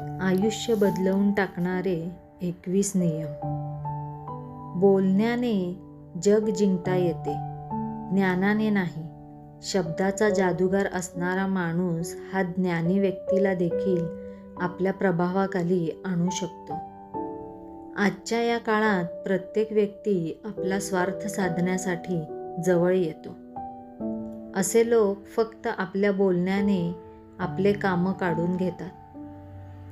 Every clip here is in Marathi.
आयुष्य बदलवून टाकणारे एकवीस नियम. बोलण्याने जग जिंकता येते ज्ञानाने नाही. शब्दाचा जादूगार असणारा माणूस हा ज्ञानी व्यक्तीला देखील आपल्या प्रभावाखाली आणू शकतो. आजच्या या काळात प्रत्येक व्यक्ती आपला स्वार्थ साधण्यासाठी जवळ येतो. असे लोक फक्त आपल्या बोलण्याने आपले कामं काढून घेतात.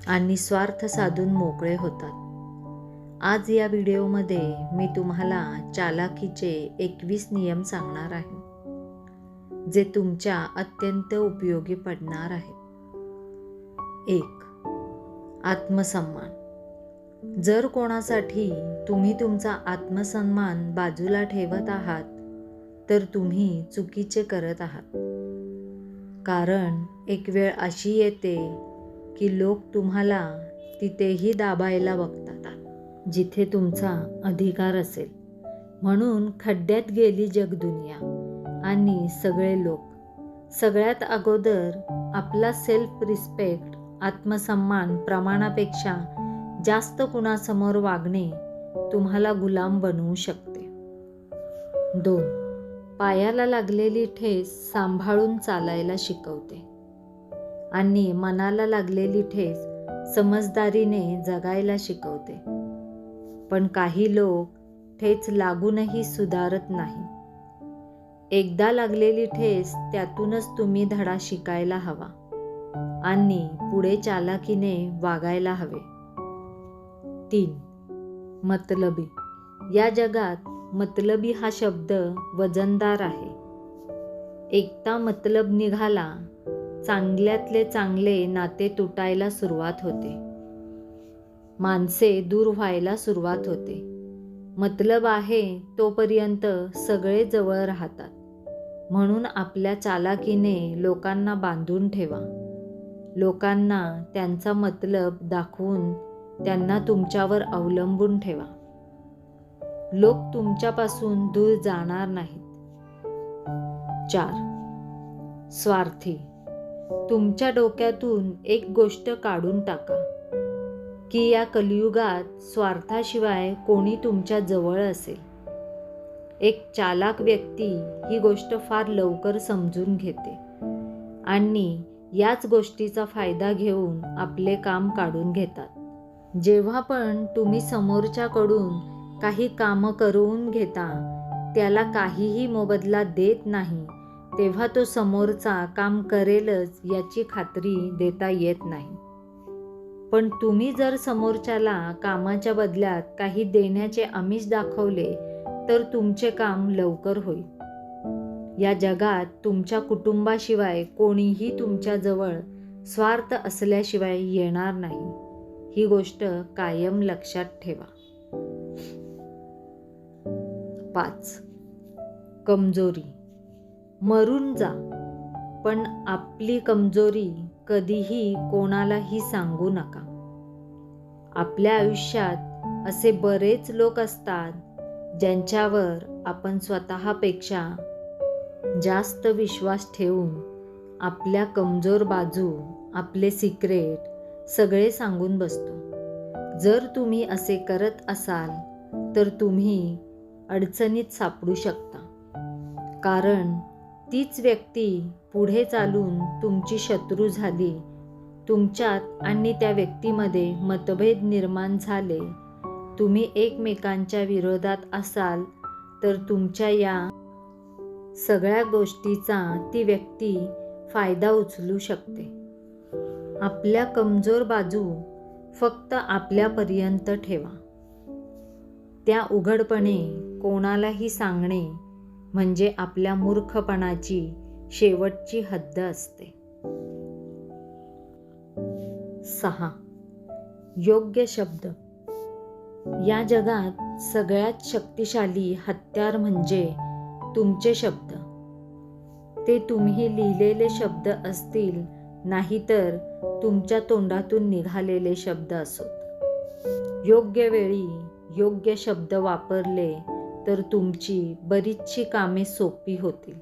आणि स्वार्थ साधून मोकळे होतात. आज या व्हिडिओमध्ये मी तुम्हाला चालाकीचे एकवीस नियम सांगणार आहे जे तुमच्या अत्यंत उपयोगी पडणार आहेत. एक आत्मसन्मान. जर कोणासाठी तुम्ही तुमचा आत्मसन्मान बाजूला ठेवत आहात तर तुम्ही चुकीचे करत आहात. कारण एक वेळ अशी येते की लोक तुम्हाला तिथेही दाबायला बघतात जिथे तुमचा अधिकार असेल. म्हणून खड्ड्यात गेली जगदुनिया आणि सगळे लोक. सगळ्यात अगोदर आपला सेल्फ रिस्पेक्ट आत्मसन्मान प्रमाणापेक्षा जास्त कुणासमोर वागणे तुम्हाला गुलाम बनवू शकते. दोन पायाला लागलेली ठेस सांभाळून चालायला शिकवते. आणि मनाला लागलेली ठेस समजदारीने जगायला शिकवते. पण काही लोक ठेच लागूनही सुधारत नाही. एकदा लागलेली ठेस त्यातूनच तुम्ही धडा शिकायला हवा आणि पुढे चालाकीने वागायला हवे. तीन मतलबी. या जगात मतलबी हा शब्द वजनदार आहे. एकदा मतलब निघाला चांगल्यातले चांगले नाते तुटायला सुरुवात होते. माणसे दूर व्हायला सुरुवात होते. मतलब आहे तोपर्यंत सगळे जवळ राहतात. म्हणून आपल्या चालाकीने लोकांना बांधून ठेवा. लोकांना त्यांचा मतलब दाखवून त्यांना तुमच्यावर अवलंबून ठेवा. लोक तुमच्यापासून दूर जाणार नाहीत. चार. स्वार्थी. तुमच्या डोक्यातून एक गोष्ट काढून टाका की या कलियुगात स्वार्थाशिवाय कोणी तुमच्या जवळ असेल. एक चालाक व्यक्ती ही गोष्ट फार लवकर समजून घेते आणि याच गोष्टीचा फायदा घेऊन आपले काम काढून घेतात. जेव्हा पण तुम्ही समोरच्याकडून काही कामं करून घेता त्याला काहीही मोबदला देत नाही तेव्हा तो समोरचा काम करेलच याची खात्री देता येत नाही. पण तुम्ही जर समोरच्याला कामाच्या बदल्यात काही देण्याचे आमिष दाखवले तर तुमचे काम लवकर होईल. या जगात तुमच्या कुटुंबाशिवाय कोणीही तुमच्याजवळ स्वार्थ असल्याशिवाय येणार नाही. ही गोष्ट कायम लक्षात ठेवा. पाच. कमजोरी. मरून जा. पण आपली कमजोरी कधीही कोणालाही सांगू नका. आपल्या आयुष्यात असे बरेच लोक असतात ज्यांच्यावर आपण स्वतःपेक्षा जास्त विश्वास ठेवून आपल्या कमजोर बाजू आपले सिक्रेट सगळे सांगून बसतो. जर तुम्ही असे करत असाल तर तुम्ही अडचणीत सापडू शकता. कारण तीच व्यक्ती पुढे चालून तुमची शत्रू झाली. तुमच्यात आणि त्या व्यक्तीमध्ये मतभेद निर्माण झाले. तुम्ही एकमेकांच्या विरोधात असाल तर तुमच्या या सगळ्या गोष्टीचा ती व्यक्ती फायदा उचलू शकते. आपल्या कमजोर बाजू फक्त आपल्यापर्यंत ठेवा. त्या उघडपणे कोणालाही सांगणे म्हणजे आपल्या मूर्खपणाची शेवटची हद्द असते. सहा. योग्य शब्द. या जगात सगळ्यात शक्तिशाली हत्यार म्हणजे तुमचे शब्द. ते तुम्ही लिहिलेले शब्द असतील नाहीतर तुमच्या तोंडातून निघालेले शब्द असोत. योग्य वेळी योग्य शब्द वापरले तर तुमची बरीचशी कामे सोपी होतील.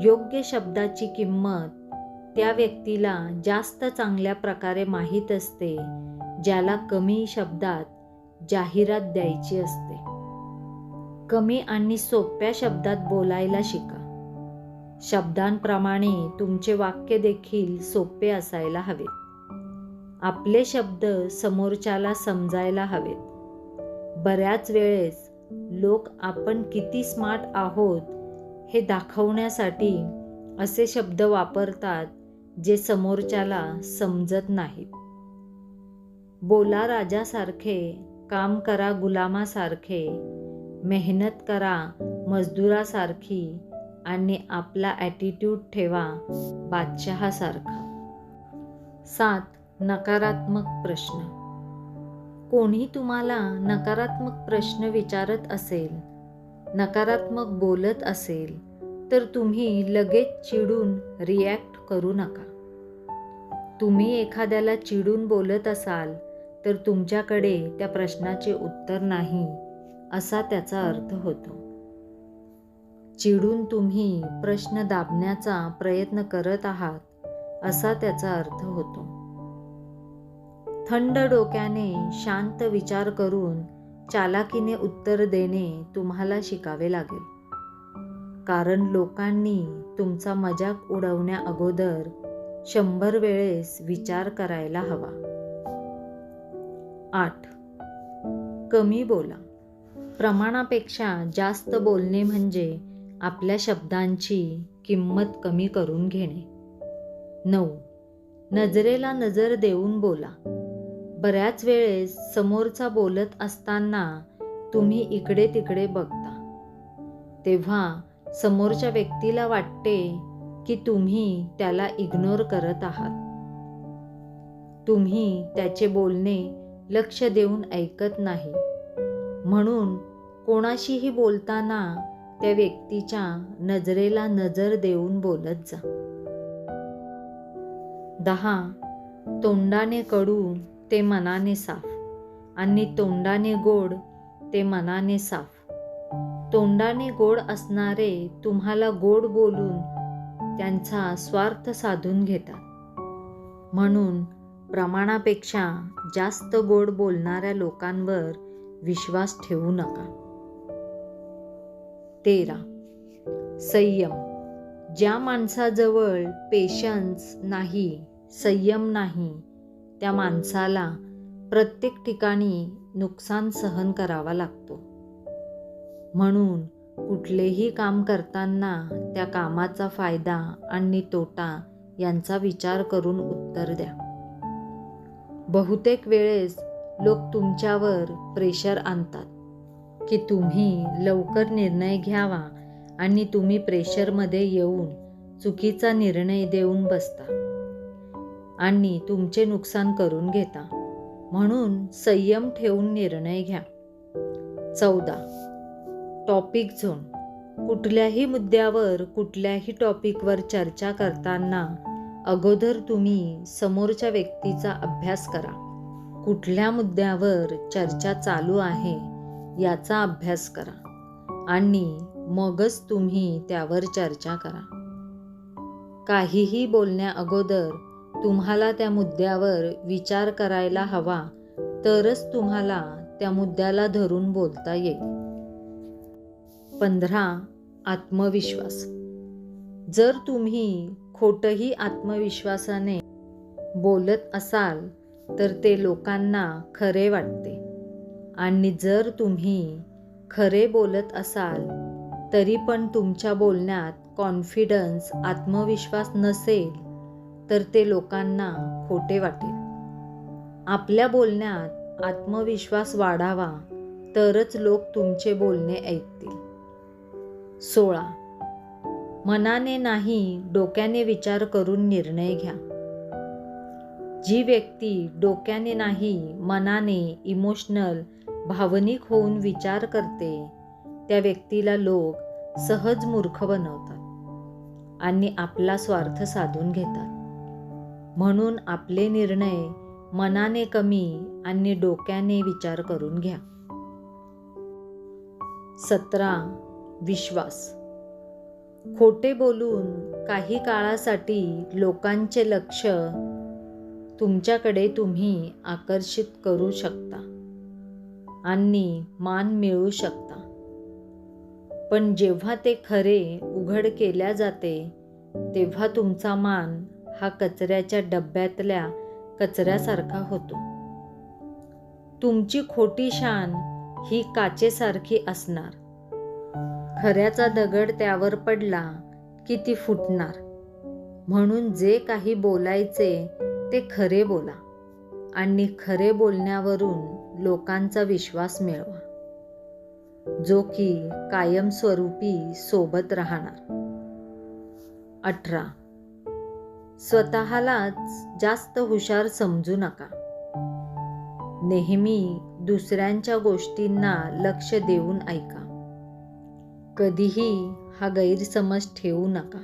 योग्य शब्दाची किंमत त्या व्यक्तीला जास्त चांगल्या प्रकारे माहीत असते ज्याला कमी शब्दात जाहिरात द्यायची असते. कमी आणि सोप्या शब्दात बोलायला शिका. शब्दांप्रमाणे तुमचे वाक्य देखील सोपे असायला हवेत. आपले शब्द समोरच्याला समजायला हवेत. बऱ्याच वेळेस लोक आपण किती स्मार्ट आहोत हे दाखवण्यासाठी असे शब्द वापरतात जे समोरच्याला समजत नाहीत. बोला राजासारखे काम करा गुलामासारखे मेहनत करा मजदुरासारखी आणि आपला ॲटिट्यूड ठेवा बादशहासारखा. सात नकारात्मक प्रश्न. कोणी तुम्हाला नकारात्मक प्रश्न विचारत असेल नकारात्मक बोलत असेल तर तुम्ही लगेच चिडून रिॲक्ट करू नका. तुम्ही एखाद्याला चिडून बोलत असाल तर तुमच्याकडे त्या प्रश्नाचे उत्तर नाही असा त्याचा अर्थ होतो. चिडून तुम्ही प्रश्न दाबण्याचा प्रयत्न करत आहात असा त्याचा अर्थ होतो. थंड डोक्याने शांत विचार करून चालाकीने उत्तर देणे तुम्हाला शिकावे लागेल. कारण लोकांनी तुमचा मजाक उडवण्या अगोदर शंभर वेळेस विचार करायला हवा. आठ. कमी बोला. प्रमाणापेक्षा जास्त बोलणे म्हणजे आपल्या शब्दांची किंमत कमी करून घेणे. नऊ. नजरेला नजर देऊन बोला. बऱ्याच वेळेस समोरचा बोलत असताना तुम्ही इकडे तिकडे बघता. तेव्हा समोरच्या व्यक्तीला वाटते की तुम्ही त्याला इग्नोर करत आहात. तुम्ही त्याचे बोलणे लक्ष देऊन ऐकत नाही. म्हणून कोणाशीही बोलताना त्या व्यक्तीच्या नजरेला नजर देऊन बोलत जा. दहा तोंडाने कडू ते मनाने साफ. आणि तोंडाने गोड ते मनाने साफ. तोंडाने गोड असणारे तुम्हाला गोड बोलून त्यांचा स्वार्थ साधून घेतात. म्हणून प्रमाणापेक्षा जास्त गोड बोलणाऱ्या लोकांवर विश्वास ठेवू नका. तेरा. संयम. ज्या माणसाजवळ पेशन्स नाही संयम नाही त्या माणसाला प्रत्येक ठिकाणी नुकसान सहन करावा लागतो. म्हणून कुठलेही काम करताना त्या कामाचा फायदा आणि तोटा यांचा विचार करून उत्तर द्या. बहुतेक वेळेस लोक तुमच्यावर प्रेशर आणतात की तुम्ही लवकर निर्णय घ्यावा आणि तुम्ही प्रेशरमध्ये येऊन चुकीचा निर्णय देऊन बसता. आणि तुमचे नुकसान करून घेता. म्हणून संयम ठेवून निर्णय घ्या. चौदा. टॉपिक झोन कुठल्याही मुद्द्यावर कुठल्याही टॉपिकवर चर्चा करताना अगोदर तुम्ही समोरच्या व्यक्तीचा अभ्यास करा. कुठल्या मुद्द्यावर चर्चा चालू आहे याचा अभ्यास करा. आणि मगच तुम्ही त्यावर चर्चा करा. काहीही बोलण्या अगोदर तुम्हाला त्या मुद्द्यावर विचार करायला हवा तरच तुम्हाला त्या मुद्द्याला धरून बोलता येईल. पंधरा आत्मविश्वास. जर तुम्ही खोटही आत्मविश्वासाने बोलत असाल तर ते लोकांना खरे वाटते. आणि जर तुम्ही खरे बोलत असाल तरी पण तुमच्या बोलण्यात कॉन्फिडन्स आत्मविश्वास नसेल तर ते लोकांना खोटे वाटेल. आपल्या बोलण्यात आत्मविश्वास वाढावा तरच लोक तुमचे बोलणे ऐकतील. सोळा. मनाने नाही डोक्याने विचार करून निर्णय घ्या. जी व्यक्ती डोक्याने नाही मनाने इमोशनल भावनिक होऊन विचार करते त्या व्यक्तीला लोक सहज मूर्ख बनवतात आणि आपला स्वार्थ साधून घेतात. म्हणून आपले निर्णय मनाने कमी आणि डोक्याने विचार करून घ्या. सतरा. विश्वास. खोटे बोलून काही काळासाठी लोकांचे लक्ष तुमच्याकडे तुम्ही आकर्षित करू शकता आणि मान मिळवू शकता. पण जेव्हा ते खरे उघड केल्या जाते तेव्हा तुमचा मान हा कचऱ्याच्या डब्यातल्या कचऱ्यासारखा होतो. तुमची खोटी शान ही काचेसारखी असणार. खऱ्याचा दगड त्यावर पडला की ती फुटणार. म्हणून जे काही बोलायचे ते खरे बोला आणि खरे बोलण्यावरून लोकांचा विश्वास मिळवा. जो की कायमस्वरूपी सोबत राहणार. अठरा. स्वतःलाच जास्त हुशार समजू नका. नेहमी दुसऱ्यांच्या गोष्टींना लक्ष देऊन ऐका. कधीही हा गैरसमज ठेवू नका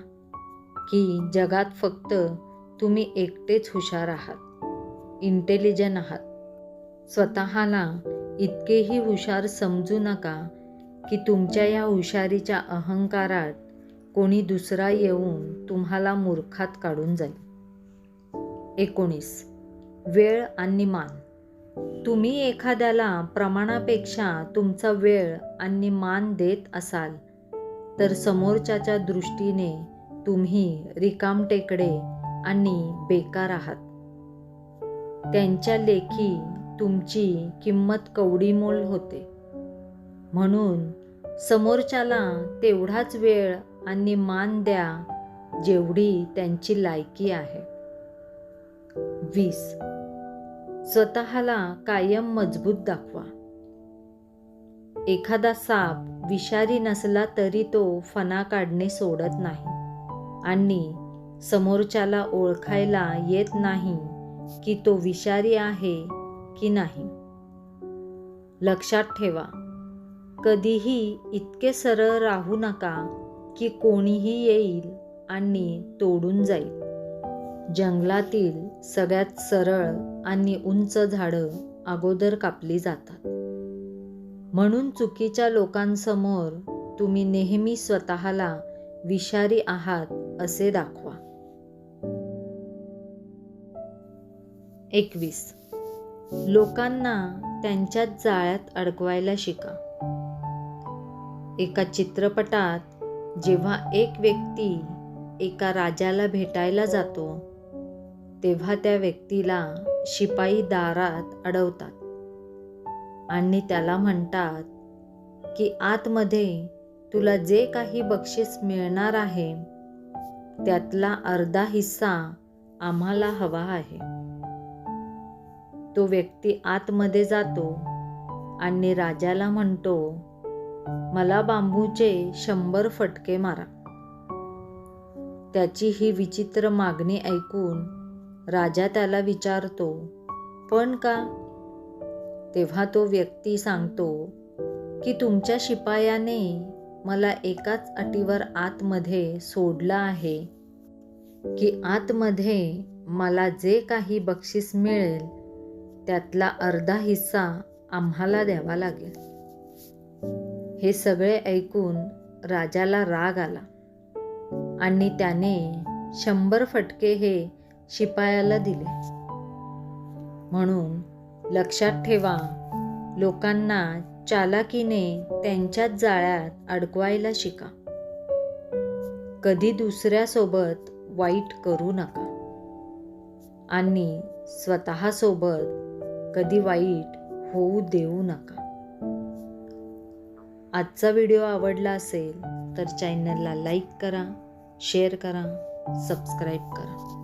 की जगात फक्त तुम्ही एकटेच हुशार आहात इंटेलिजंट आहात. स्वतःला इतकेही हुशार समजू नका की तुमच्या या हुशारीच्या अहंकारात कोणी दुसरा येऊन तुम्हाला मूर्खात काढून जाईल. एकोणीस. वेळ आणि मान. तुम्ही एखाद्याला प्रमाणापेक्षा तुमचा वेळ आणि मान देत असाल तर समोरच्याच्या दृष्टीने तुम्ही रिकामटेकडे आणि बेकार आहात. त्यांच्या लेखी तुमची किंमत कवडीमोल होते. म्हणून समोरच्याला तेवढाच वेळ आणि मान द्या जेवढी त्यांची लायकी आहे. वीस. स्वतःला कायम मजबूत दाखवा. एखादा साप विषारी नसला तरी तो फणा काढणे सोडत नाही आणि समोरच्याला ओळखायला येत नाही की तो विषारी आहे की नाही. लक्षात ठेवा कधीही इतके सरळ राहू नका की कोणीही येईल आणि तोडून जाईल. जंगलातील सगळ्यात सरळ आणि उंच झाडं अगोदर कापली जातात. म्हणून चुकीच्या लोकांसमोर तुम्ही नेहमी स्वतःला विषारी आहात असे दाखवा. एकवीस. लोकांना त्यांच्याच जाळ्यात अडकवायला शिका. एका चित्रपटात जेव्हा एक व्यक्ती एका राजाला भेटायला जातो तेव्हा त्या व्यक्तीला शिपाई दारात अडवतात आणि त्याला म्हणतात की आतमध्ये तुला जे काही बक्षीस मिळणार आहे त्यातला अर्धा हिस्सा आम्हाला हवा आहे. तो व्यक्ती आतमध्ये जातो आणि राजाला म्हणतो मला बांबूचे शंभर फटके मारा. त्याची ही विचित्र मागणी ऐकून राजा त्याला विचारतो पण का? तेव्हा तो व्यक्ती सांगतो की तुमच्या शिपायाने मला एकाच अटीवर आतमध्ये सोडलं आहे की आतमध्ये मला जे काही बक्षीस मिळेल त्यातला अर्धा हिस्सा आम्हाला द्यावा लागेल. हे सगळे ऐकून राजाला राग आला आणि त्याने शंभर फटके हे शिपायाला दिले. म्हणून लक्षात ठेवा लोकांना चालाकीने त्यांच्याच जाळ्यात अडकवायला शिका. कधी दुसऱ्यासोबत वाईट करू नका आणि स्वतःसोबत कधी वाईट होऊ देऊ नका. आजचा व्हिडिओ आवडला असेल तर चॅनलला लाईक करा शेअर करा सबस्क्राईब करा.